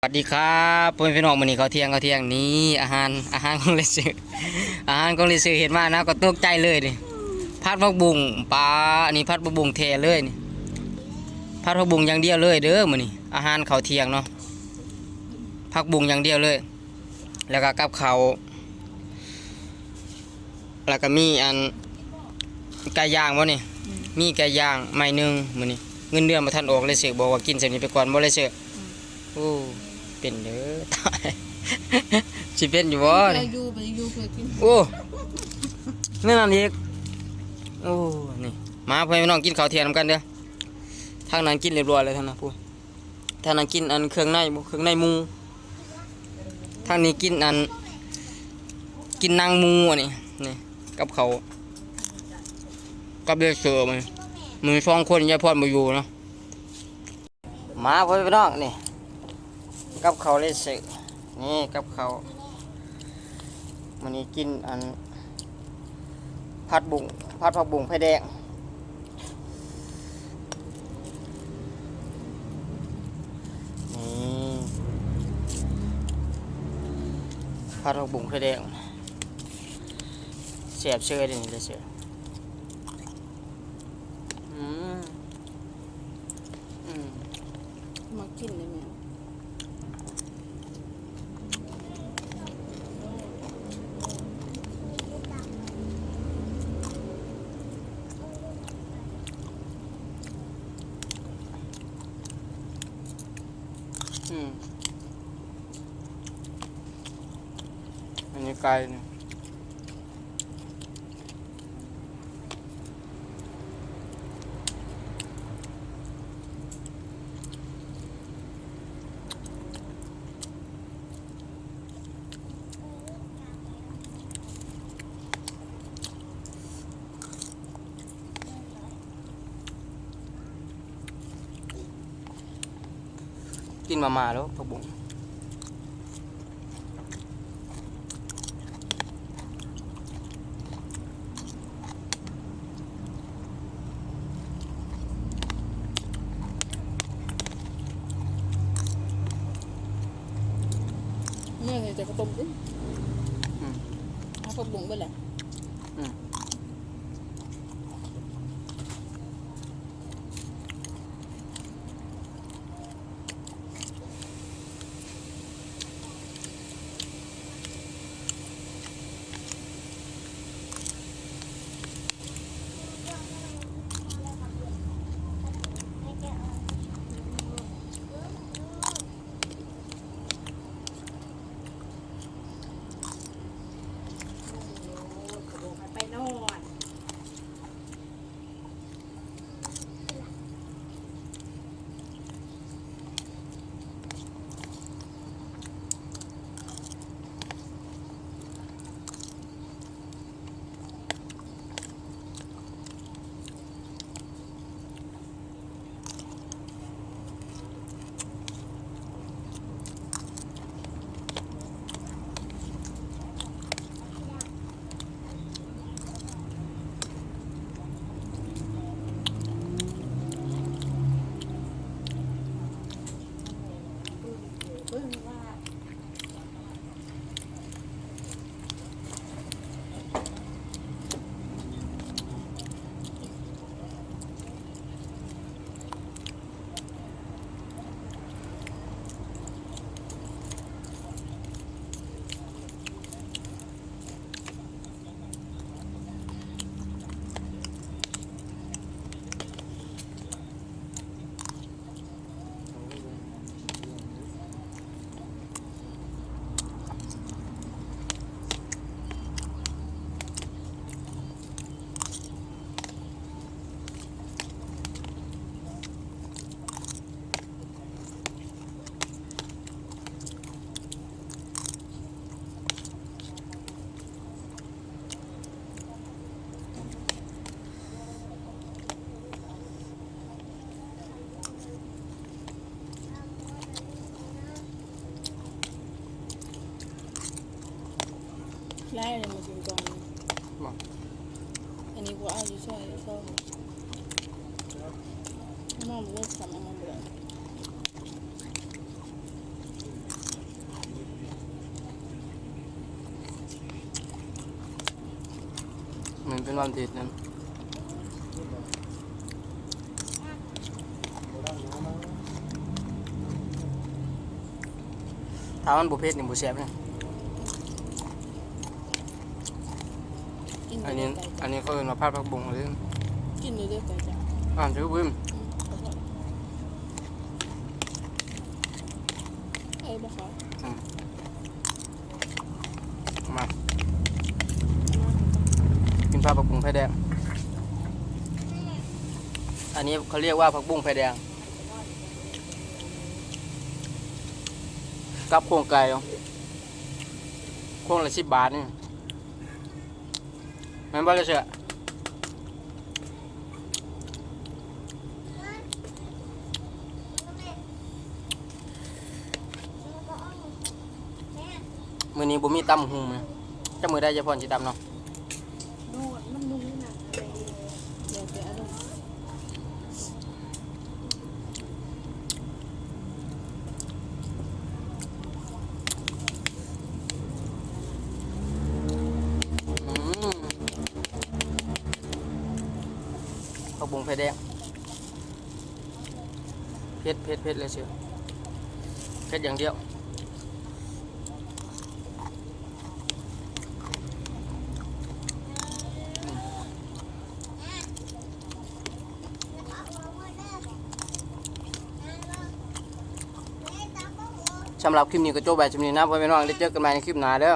สวัสดีครับเพื่อนพี่น้องวันนี้เขาวเที่ยงเขาวเที่ยงนี้อาหารอาหารของเลซืออาหารของเลซือเห็นมานะก็ตกใจเลยนี่พัดผักบุ้งปลาอันนี้พัดผักบุ้งแทเลยนี่พัดผักบุ้งอย่างเดียวเลยเด้อมื้อนี้อาหารเขาวเที่ยงเนาะผักบุ้งอย่างเดียวเลย แล้วก็กับเขาแล้วก็มีอันไก่ย่างบ่นี่มีไก่ย่างไม้หนึงมื้อนี้เงินเดือนบ่ทันออกเลยเสือบอกว่ากินเสร็จนี้ไปก่อนบ่เลยเสือโอ้ เป็นเด้อตายสิเป็นอยู่บ่เรานี่อยู่ไปอยู่เพื่อกินโอ้นั่นนั่นอีกโอ้นี่มาเพื่อนพี่น้องกินข้าวเที่ยงนำกันเด้อทางนั้นกินเรียบร้อยแล้วทางนั้นพูทางนั้นกินอันเครื่องในบ่เครื่องในหมูทางนี้กินอัน กินนางหมูอันนี้นี่กับเขาวกับเดือเสือมันมือสองคนยายพรมาอยู่เนาะมาเพื่อนพี่น้องนี่ กับเขาเลยสินี่กับเขามันนี้กินอันผัดบุงผัดผักบุงไผ่แดงนี่ผัดผักบุงไผ่แดงเสียบเชื่อดินี่เลยเสียอืมอืมมากินเลยแม่ อันนี้ไกลเนี่ย กินมาม่าแล้วผักบุ้งเมื่อไงจะกระต้มดิอืมเอาผักบุ้งไปเลยอืม lai là một chuyện còn mà anh ấy quá chứ sao chứ sao mà một lúc cảm một lần mình phải làm thịt nè tháo ăn bộ phết thì bộ xẹp này อะไรไม่ได้เป็นวันอาทิตย์นั่นถ้ามันบุเพชรนี่บุแซ่บนะกินอันเรื่นี้อยๆไก่อันนี้เขาเรียกว่าผัดผักบุ้งหรือกินเรื่อยๆไก่จ้ะอ่านชื่อบึ้มเอ้ยบ่ขอมา กินผัดผักบุ้งไฟแดง อันนี้เขาเรียกว่าผักบุ้งไฟแดง กับโครงไก่เอาโครงละสิบบาทนี่ แม่นบ่เลยเสียมือนี้บ่มีตำหุงนะจะมือได้จะพรสิตำเนาะ โน่นมันนุ่มหนักอะไรเดี๋ยวแต่อารมณ์ อืม ผักบุ้งไฟแดงเผ็ดเผ็ดเผ็ดเลยเชียวเผ็ดอย่างเดียวสำหรับคลิปนี้ก็จบแบบนี้นะพ่อแม่น้องได้เจอกันใหม่ในคลิปหน้าเด้อ